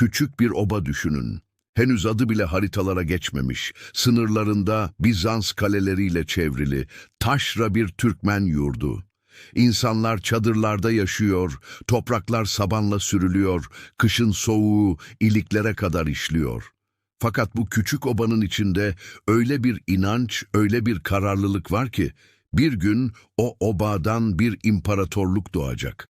Küçük bir oba düşünün. Henüz adı bile haritalara geçmemiş, sınırlarında Bizans kaleleriyle çevrili, taşra bir Türkmen yurdu. İnsanlar çadırlarda yaşıyor, topraklar sabanla sürülüyor, kışın soğuğu iliklere kadar işliyor. Fakat bu küçük obanın içinde öyle bir inanç, öyle bir kararlılık var ki, bir gün o obadan bir imparatorluk doğacak.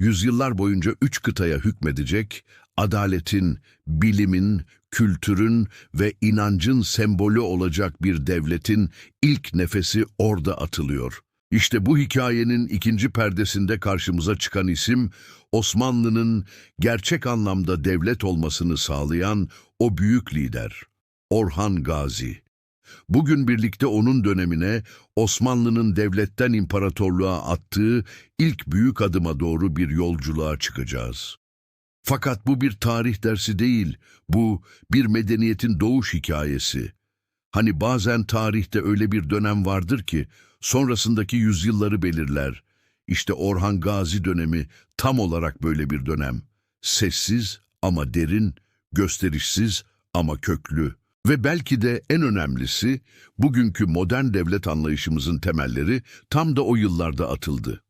Yüzyıllar boyunca üç kıtaya hükmedecek, adaletin, bilimin, kültürün ve inancın sembolü olacak bir devletin ilk nefesi orada atılıyor. İşte bu hikayenin ikinci perdesinde karşımıza çıkan isim, Osmanlı'nın gerçek anlamda devlet olmasını sağlayan o büyük lider, Orhan Gazi. Bugün birlikte onun dönemine Osmanlı'nın devletten imparatorluğa attığı ilk büyük adıma doğru bir yolculuğa çıkacağız. Fakat bu bir tarih dersi değil, bu bir medeniyetin doğuş hikayesi. Hani bazen tarihte öyle bir dönem vardır ki sonrasındaki yüzyılları belirler. İşte Orhan Gazi dönemi tam olarak böyle bir dönem. Sessiz ama derin, gösterişsiz ama köklü. Ve belki de en önemlisi bugünkü modern devlet anlayışımızın temelleri tam da o yıllarda atıldı.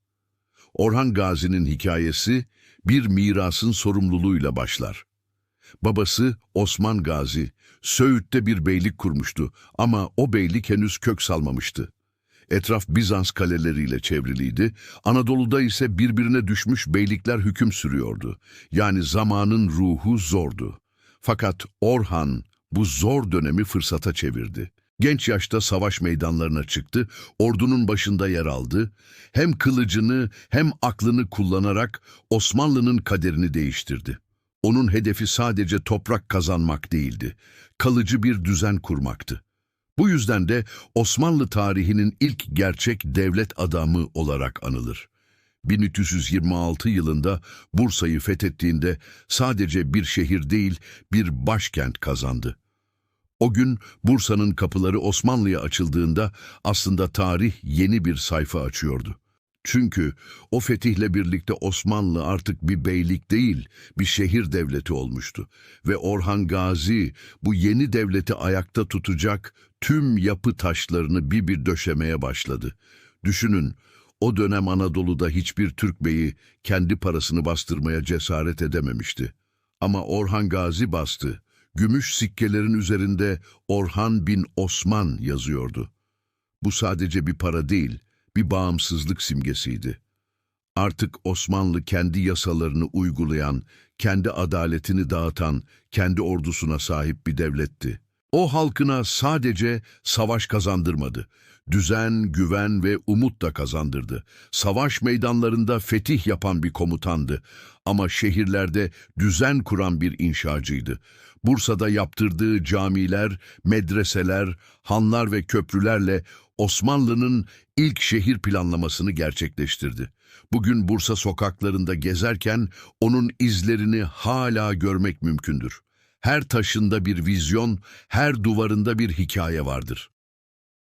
Orhan Gazi'nin hikayesi bir mirasın sorumluluğuyla başlar. Babası Osman Gazi, Söğüt'te bir beylik kurmuştu ama o beylik henüz kök salmamıştı. Etraf Bizans kaleleriyle çevriliydi, Anadolu'da ise birbirine düşmüş beylikler hüküm sürüyordu. Yani zamanın ruhu zordu. Fakat Orhan bu zor dönemi fırsata çevirdi. Genç yaşta savaş meydanlarına çıktı, ordunun başında yer aldı. Hem kılıcını hem aklını kullanarak Osmanlı'nın kaderini değiştirdi. Onun hedefi sadece toprak kazanmak değildi, kalıcı bir düzen kurmaktı. Bu yüzden de Osmanlı tarihinin ilk gerçek devlet adamı olarak anılır. 1326 yılında Bursa'yı fethettiğinde sadece bir şehir değil, bir başkent kazandı. O gün Bursa'nın kapıları Osmanlı'ya açıldığında aslında tarih yeni bir sayfa açıyordu. Çünkü o fetihle birlikte Osmanlı artık bir beylik değil, bir şehir devleti olmuştu. Ve Orhan Gazi bu yeni devleti ayakta tutacak tüm yapı taşlarını bir bir döşemeye başladı. Düşünün, o dönem Anadolu'da hiçbir Türk beyi kendi parasını bastırmaya cesaret edememişti. Ama Orhan Gazi bastı. Gümüş sikkelerin üzerinde Orhan bin Osman yazıyordu. Bu sadece bir para değil, bir bağımsızlık simgesiydi. Artık Osmanlı kendi yasalarını uygulayan, kendi adaletini dağıtan, kendi ordusuna sahip bir devletti. O halkına sadece savaş kazandırmadı. Düzen, güven ve umut da kazandırdı. Savaş meydanlarında fetih yapan bir komutandı. Ama şehirlerde düzen kuran bir inşacıydı. Bursa'da yaptırdığı camiler, medreseler, hanlar ve köprülerle Osmanlı'nın ilk şehir planlamasını gerçekleştirdi. Bugün Bursa sokaklarında gezerken onun izlerini hala görmek mümkündür. Her taşında bir vizyon, her duvarında bir hikaye vardır.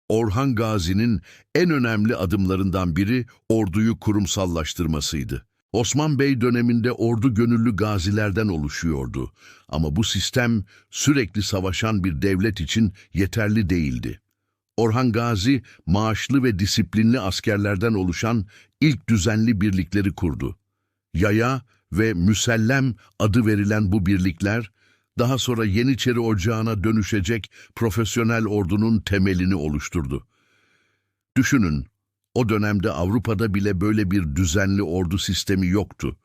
Orhan Gazi'nin en önemli adımlarından biri orduyu kurumsallaştırmasıydı. Osman Bey döneminde ordu gönüllü gazilerden oluşuyordu ama bu sistem sürekli savaşan bir devlet için yeterli değildi. Orhan Gazi maaşlı ve disiplinli askerlerden oluşan ilk düzenli birlikleri kurdu. Yaya ve Müsellem adı verilen bu birlikler daha sonra Yeniçeri Ocağı'na dönüşecek profesyonel ordunun temelini oluşturdu. Düşünün, o dönemde Avrupa'da bile böyle bir düzenli ordu sistemi yoktu.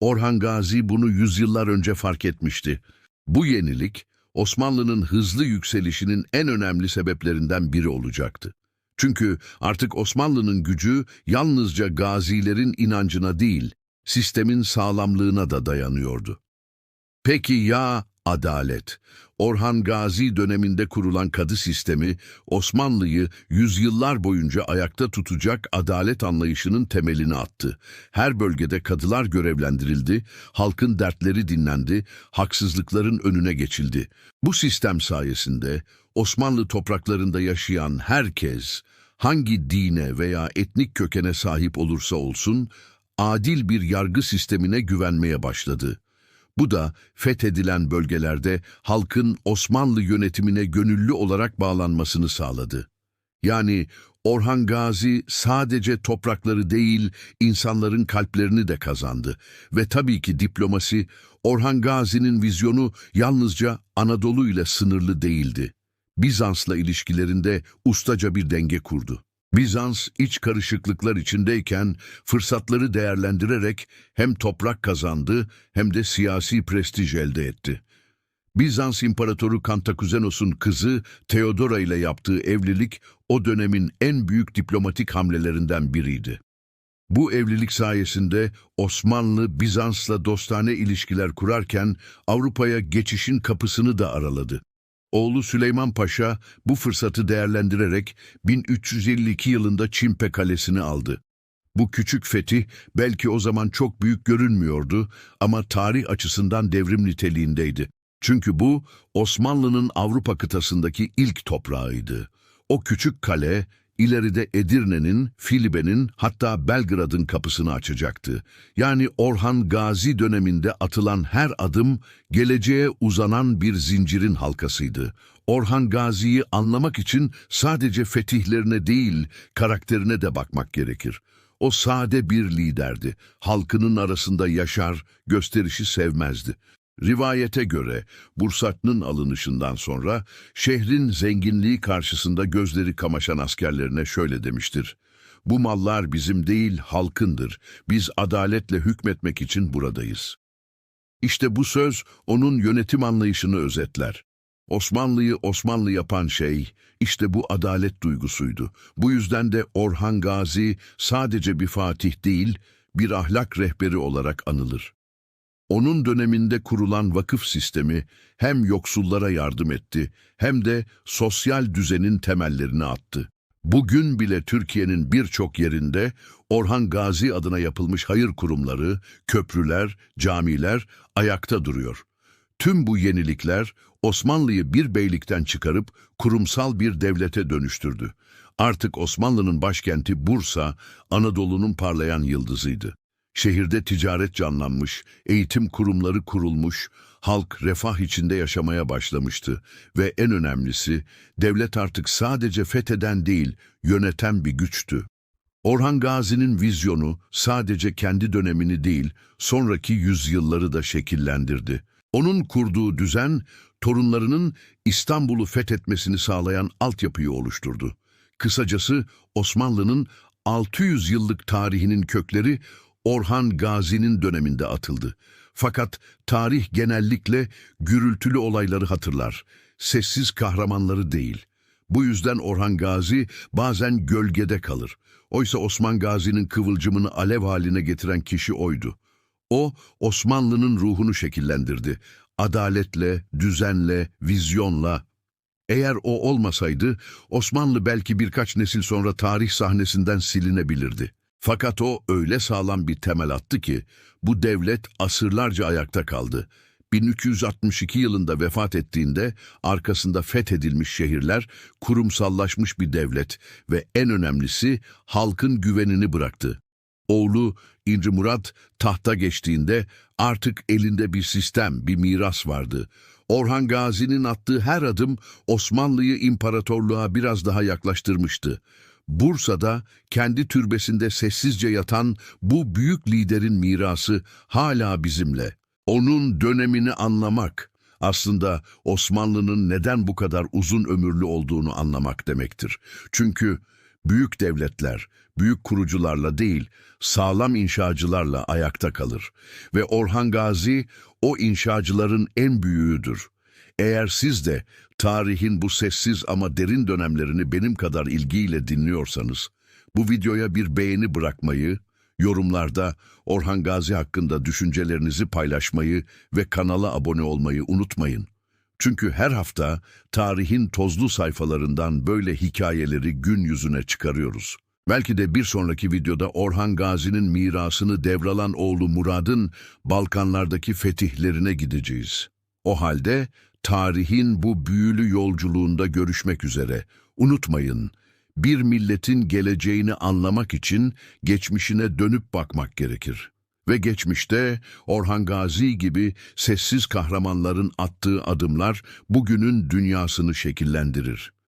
Orhan Gazi bunu yüzyıllar önce fark etmişti. Bu yenilik, Osmanlı'nın hızlı yükselişinin en önemli sebeplerinden biri olacaktı. Çünkü artık Osmanlı'nın gücü yalnızca gazilerin inancına değil, sistemin sağlamlığına da dayanıyordu. Peki ya adalet? Orhan Gazi döneminde kurulan kadı sistemi, Osmanlı'yı yüzyıllar boyunca ayakta tutacak adalet anlayışının temelini attı. Her bölgede kadılar görevlendirildi, halkın dertleri dinlendi, haksızlıkların önüne geçildi. Bu sistem sayesinde Osmanlı topraklarında yaşayan herkes, hangi dine veya etnik kökene sahip olursa olsun, adil bir yargı sistemine güvenmeye başladı. Bu da fethedilen bölgelerde halkın Osmanlı yönetimine gönüllü olarak bağlanmasını sağladı. Yani Orhan Gazi sadece toprakları değil, insanların kalplerini de kazandı. Ve tabii ki diplomasi, Orhan Gazi'nin vizyonu yalnızca Anadolu ile sınırlı değildi. Bizans'la ilişkilerinde ustaca bir denge kurdu. Bizans iç karışıklıklar içindeyken fırsatları değerlendirerek hem toprak kazandı hem de siyasi prestij elde etti. Bizans İmparatoru Kantakuzenos'un kızı Theodora ile yaptığı evlilik o dönemin en büyük diplomatik hamlelerinden biriydi. Bu evlilik sayesinde Osmanlı Bizans'la dostane ilişkiler kurarken Avrupa'ya geçişin kapısını da araladı. Oğlu Süleyman Paşa bu fırsatı değerlendirerek 1352 yılında Çimpe Kalesi'ni aldı. Bu küçük fetih belki o zaman çok büyük görünmüyordu ama tarih açısından devrim niteliğindeydi. Çünkü bu Osmanlı'nın Avrupa kıtasındaki ilk toprağıydı. O küçük kale ileride Edirne'nin, Filibe'nin hatta Belgrad'ın kapısını açacaktı. Yani Orhan Gazi döneminde atılan her adım geleceğe uzanan bir zincirin halkasıydı. Orhan Gazi'yi anlamak için sadece fetihlerine değil, karakterine de bakmak gerekir. O sade bir liderdi. Halkının arasında yaşar, gösterişi sevmezdi. Rivayete göre Bursat'ın alınışından sonra şehrin zenginliği karşısında gözleri kamaşan askerlerine şöyle demiştir. Bu mallar bizim değil halkındır. Biz adaletle hükmetmek için buradayız. İşte bu söz onun yönetim anlayışını özetler. Osmanlı'yı Osmanlı yapan şey işte bu adalet duygusuydu. Bu yüzden de Orhan Gazi sadece bir fatih değil, bir ahlak rehberi olarak anılır. Onun döneminde kurulan vakıf sistemi hem yoksullara yardım etti hem de sosyal düzenin temellerini attı. Bugün bile Türkiye'nin birçok yerinde Orhan Gazi adına yapılmış hayır kurumları, köprüler, camiler ayakta duruyor. Tüm bu yenilikler Osmanlı'yı bir beylikten çıkarıp kurumsal bir devlete dönüştürdü. Artık Osmanlı'nın başkenti Bursa, Anadolu'nun parlayan yıldızıydı. Şehirde ticaret canlanmış, eğitim kurumları kurulmuş, halk refah içinde yaşamaya başlamıştı ve en önemlisi devlet artık sadece fetheden değil, yöneten bir güçtü. Orhan Gazi'nin vizyonu sadece kendi dönemini değil, sonraki yüzyılları da şekillendirdi. Onun kurduğu düzen, torunlarının İstanbul'u fethetmesini sağlayan altyapıyı oluşturdu. Kısacası Osmanlı'nın 600 yıllık tarihinin kökleri Orhan Gazi'nin döneminde atıldı. Fakat tarih genellikle gürültülü olayları hatırlar, sessiz kahramanları değil. Bu yüzden Orhan Gazi bazen gölgede kalır. Oysa Osman Gazi'nin kıvılcımını alev haline getiren kişi oydu. O, Osmanlı'nın ruhunu şekillendirdi. Adaletle, düzenle, vizyonla. Eğer o olmasaydı, Osmanlı belki birkaç nesil sonra tarih sahnesinden silinebilirdi. Fakat o öyle sağlam bir temel attı ki bu devlet asırlarca ayakta kaldı. 1262 yılında vefat ettiğinde arkasında fethedilmiş şehirler, kurumsallaşmış bir devlet ve en önemlisi halkın güvenini bıraktı. Oğlu İnci Murat tahta geçtiğinde artık elinde bir sistem, bir miras vardı. Orhan Gazi'nin attığı her adım Osmanlı'yı imparatorluğa biraz daha yaklaştırmıştı. Bursa'da kendi türbesinde sessizce yatan bu büyük liderin mirası hala bizimle. Onun dönemini anlamak aslında Osmanlı'nın neden bu kadar uzun ömürlü olduğunu anlamak demektir. Çünkü büyük devletler, büyük kurucularla değil, sağlam inşacılarla ayakta kalır. Ve Orhan Gazi o inşacıların en büyüğüdür. Eğer siz de tarihin bu sessiz ama derin dönemlerini benim kadar ilgiyle dinliyorsanız, bu videoya bir beğeni bırakmayı, yorumlarda Orhan Gazi hakkında düşüncelerinizi paylaşmayı ve kanala abone olmayı unutmayın. Çünkü her hafta tarihin tozlu sayfalarından böyle hikayeleri gün yüzüne çıkarıyoruz. Belki de bir sonraki videoda Orhan Gazi'nin mirasını devralan oğlu Murad'ın Balkanlardaki fetihlerine gideceğiz. O halde tarihin bu büyülü yolculuğunda görüşmek üzere. Unutmayın, bir milletin geleceğini anlamak için geçmişine dönüp bakmak gerekir. Ve geçmişte Orhan Gazi gibi sessiz kahramanların attığı adımlar bugünün dünyasını şekillendirir.